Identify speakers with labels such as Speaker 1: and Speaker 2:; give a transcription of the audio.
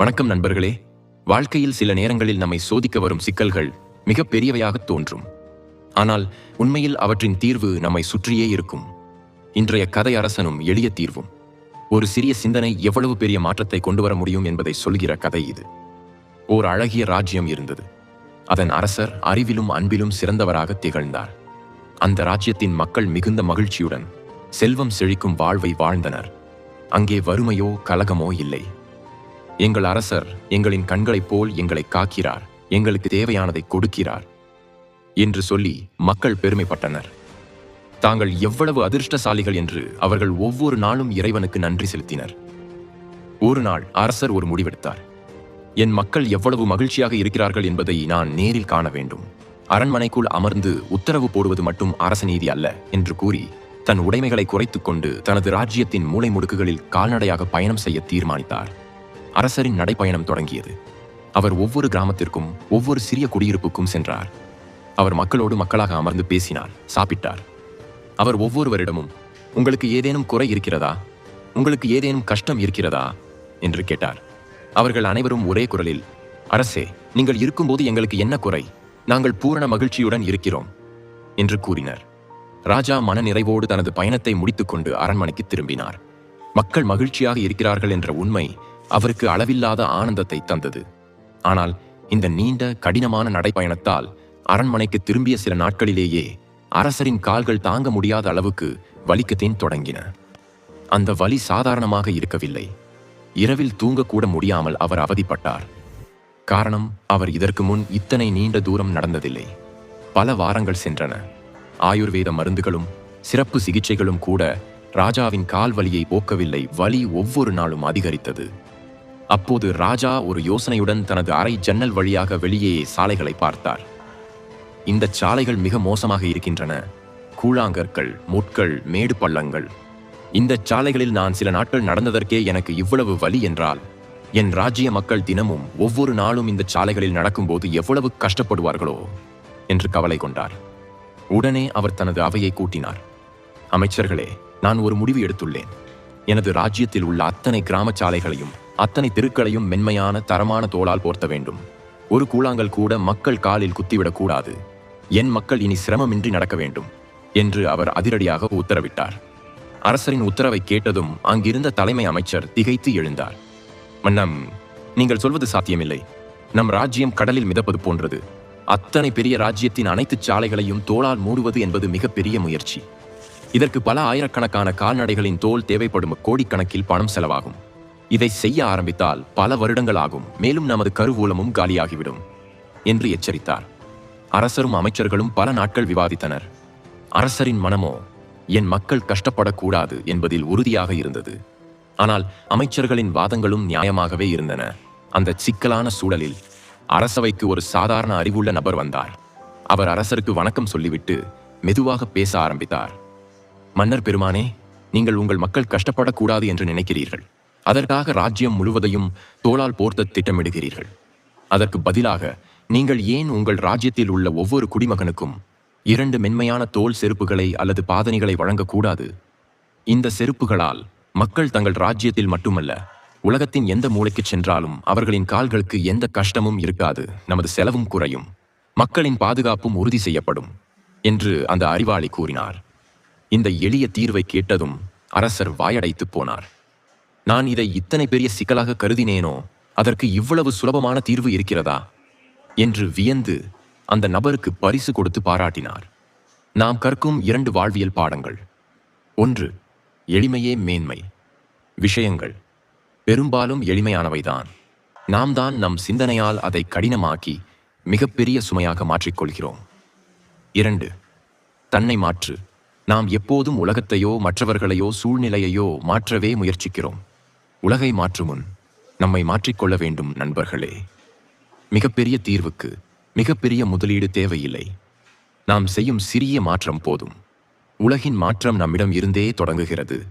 Speaker 1: வணக்கம் நண்பர்களே. வாழ்க்கையில் சில நேரங்களில் நம்மை சோதிக்க வரும் சிக்கல்கள் மிக பெரியவையாக தோன்றும். ஆனால் உண்மையில் அவற்றின் தீர்வு நம்மை சுற்றியே இருக்கும். இன்றைய கதை அரசனும் எளிய தீர்வும். ஒரு சிறிய சிந்தனை எவ்வளவு பெரிய மாற்றத்தை கொண்டு வர முடியும் என்பதை சொல்கிற கதை இது. ஓர் அழகிய ராஜ்யம் இருந்தது. அதன் அரசர் அறிவிலும் அன்பிலும் சிறந்தவராக திகழ்ந்தார். அந்த ராஜ்யத்தின் மக்கள் மிகுந்த மகிழ்ச்சியுடன் செல்வம் செழிக்கும் வாழ்வை வாழ்ந்தனர். அங்கே வறுமையோ கலகமோ இல்லை. எங்கள் அரசர் எங்களின் கண்களைப் போல் எங்களை காக்கிறார் எங்களுக்கு தேவையானதை கொடுக்கிறார் என்று சொல்லி மக்கள் பெருமைப்பட்டனர். தாங்கள் எவ்வளவு அதிர்ஷ்டசாலிகள் என்று அவர்கள் ஒவ்வொரு நாளும் இறைவனுக்கு நன்றி செலுத்தினர். ஒரு நாள் அரசர் ஒரு முடிவெடுத்தார். என் மக்கள் எவ்வளவு மகிழ்ச்சியாக இருக்கிறார்கள் என்பதை நான் நேரில் காண வேண்டும். அரண்மனைக்குள் அமர்ந்து உத்தரவு போடுவது மட்டும் அரச நீதி அல்ல என்று கூறி தன் உடைமைகளை குறைத்துக் கொண்டு தனது ராஜ்யத்தின் மூலை முடுக்குகளில் கால்நடையாக பயணம் செய்ய தீர்மானித்தார். அரசரின் நடைப்பயணம் தொடங்கியது. அவர் ஒவ்வொரு கிராமத்திற்கும் ஒவ்வொரு சிறிய குடியிருப்புக்கும் சென்றார். அவர் மக்களோடு மக்களாக அமர்ந்து பேசினார் சாப்பிட்டார். அவர் ஒவ்வொருவரிடமும் உங்களுக்கு ஏதேனும் குறை இருக்கிறதா? உங்களுக்கு ஏதேனும் கஷ்டம் இருக்கிறதா? என்று கேட்டார். அவர்கள் அனைவரும் ஒரே குரலில் அரசே நீங்கள் இருக்கும்போது எங்களுக்கு என்ன குறை? நாங்கள் பூரண மகிழ்ச்சியுடன் இருக்கிறோம் என்று கூறினர். ராஜா மனநிறைவோடு தனது பயணத்தை முடித்துக்கொண்டு அரண்மனைக்கு திரும்பினார். மக்கள் மகிழ்ச்சியாக இருக்கிறார்கள் என்ற உண்மை அவருக்கு அளவில்லாத ஆனந்தத்தை தந்தது. ஆனால் இந்த நீண்ட கடினமான நடைப்பயணத்தால் அரண்மனைக்கு திரும்பிய சில நாட்களிலேயே அரசரின் கால்கள் தாங்க முடியாத அளவுக்கு வலிக்கத்தேன் தொடங்கின. அந்த வலி சாதாரணமாக இருக்கவில்லை. இரவில் தூங்கக்கூட முடியாமல் அவர் அவதிப்பட்டார். காரணம் அவர் இதற்கு முன் இத்தனை நீண்ட தூரம் நடந்ததில்லை. பல வாரங்கள் சென்றன. ஆயுர்வேத மருந்துகளும் சிறப்பு சிகிச்சைகளும் கூட ராஜாவின் கால் வலியை போக்கவில்லை. வலி ஒவ்வொரு நாளும் அதிகரித்தது. அப்போது ராஜா ஒரு யோசனையுடன் தனது அறை ஜன்னல் வழியாக வெளியே சாலைகளை பார்த்தார். இந்த சாலைகள் மிக மோசமாக இருக்கின்றன. கூழாங்கற்கள் முட்கள் மேடு பள்ளங்கள். இந்த சாலைகளில் நான் சில நாட்கள் நடந்ததற்கே எனக்கு இவ்வளவு வலி என்றால் என் ராஜ்ய மக்கள் தினமும் ஒவ்வொரு நாளும் இந்த சாலைகளில் நடக்கும்போது எவ்வளவு கஷ்டப்படுவார்களோ என்று கவலை கொண்டார். உடனே அவர் தனது அவையை கூட்டினார். அமைச்சர்களே நான் ஒரு முடிவு எடுத்துள்ளேன். எனது ராஜ்யத்தில் உள்ள அத்தனை கிராம சாலைகளையும் அத்தனை தெருக்களையும் மென்மையான தரமான தோளால் போர்த்த வேண்டும். ஒரு கூழாங்கல் கூட மக்கள் காலில் குத்திவிடக் கூடாது. என் மக்கள் இனி சிரமமின்றி நடக்க வேண்டும் என்று அவர் அதிரடியாக உத்தரவிட்டார். அரசரின் உத்தரவை கேட்டதும் அங்கிருந்த தலைமை அமைச்சர் திகைத்து எழுந்தார். மன்னம் நீங்கள் சொல்வது சாத்தியமில்லை. நம் ராஜ்யம் கடலில் மிதப்பது போன்றது. அத்தனை பெரிய ராஜ்யத்தின் அனைத்து சாலைகளையும் தோளால் மூடுவது என்பது மிகப்பெரிய முயற்சி. இதற்கு பல ஆயிரக்கணக்கான கால்நடைகளின் தோல் தேவைப்படும் கோடிக்கணக்கில் பணம் செலவாகும். இதை செய்ய ஆரம்பித்தால் பல வருடங்கள் ஆகும் மேலும் நமது கருவூலமும் காலியாகிவிடும் என்று எச்சரித்தார். அரசரும் அமைச்சர்களும் பல நாட்கள் விவாதித்தனர். அரசரின் மனமோ என் மக்கள் கஷ்டப்படக்கூடாது என்பதில் உறுதியாக இருந்தது. ஆனால் அமைச்சர்களின் வாதங்களும் நியாயமாகவே இருந்தன. அந்த சிக்கலான சூழலில் அரசவைக்கு ஒரு சாதாரண அறிவுள்ள நபர் வந்தார். அவர் அரசருக்கு வணக்கம் சொல்லிவிட்டு மெதுவாக பேச ஆரம்பித்தார். மன்னர் பெருமானே நீங்கள் உங்கள் மக்கள் கஷ்டப்படக்கூடாது என்று நினைக்கிறீர்கள். அதற்காக ராஜ்யம் முழுவதையும் தோளால் போர்த்த திட்டமிடுகிறீர்கள். அதற்கு பதிலாக நீங்கள் ஏன் உங்கள் ராஜ்யத்தில் உள்ள ஒவ்வொரு குடிமகனுக்கும் இரண்டு மென்மையான தோல் செருப்புகளை அல்லது பாதணிகளை வழங்கக்கூடாது? இந்த செருப்புகளால் மக்கள் தங்கள் ராஜ்யத்தில் மட்டுமல்ல உலகத்தின் எந்த மூலைக்குச் சென்றாலும் அவர்களின் கால்களுக்கு எந்த கஷ்டமும் இருக்காது நமது செலவும் குறையும் மக்களின் பாதுகாப்பும் உறுதி செய்யப்படும் என்று அந்த அறிவாளி கூறினார். இந்த எளிய தீர்வை கேட்டதும் அரசர் வாயடைத்துப் போனார். நான் இதை இத்தனை பெரிய சிக்கலாக கருதினேனோ அதற்கு இவ்வளவு சுலபமான தீர்வு இருக்கிறதா? என்று வியந்து அந்த நபருக்கு பரிசு கொடுத்து பாராட்டினார். நாம் கற்கும் இரண்டு வாழ்வியல் பாடங்கள். ஒன்று எளிமையே மேன்மை. விஷயங்கள். பெரும்பாலும் எளிமையானவைதான். நாம் தான் நம் சிந்தனையால் அதை கடினமாக்கி மிகப்பெரிய சுமையாக மாற்றிக்கொள்கிறோம். இரண்டு தன்னை மாற்று. நாம் எப்போதும் உலகத்தையோ மற்றவர்களையோ சூழ்நிலையையோ மாற்றவே முயற்சிக்கிறோம். உலகை மாற்றும் முன் நம்மை மாற்றிக்கொள்ள வேண்டும் நண்பர்களே. மிகப்பெரிய தீர்வுக்கு மிகப்பெரிய முதலீடு தேவையில்லை. நாம் செய்யும் சிறிய மாற்றம் போதும். உலகின் மாற்றம் நம்மிடம் இருந்தே தொடங்குகிறது.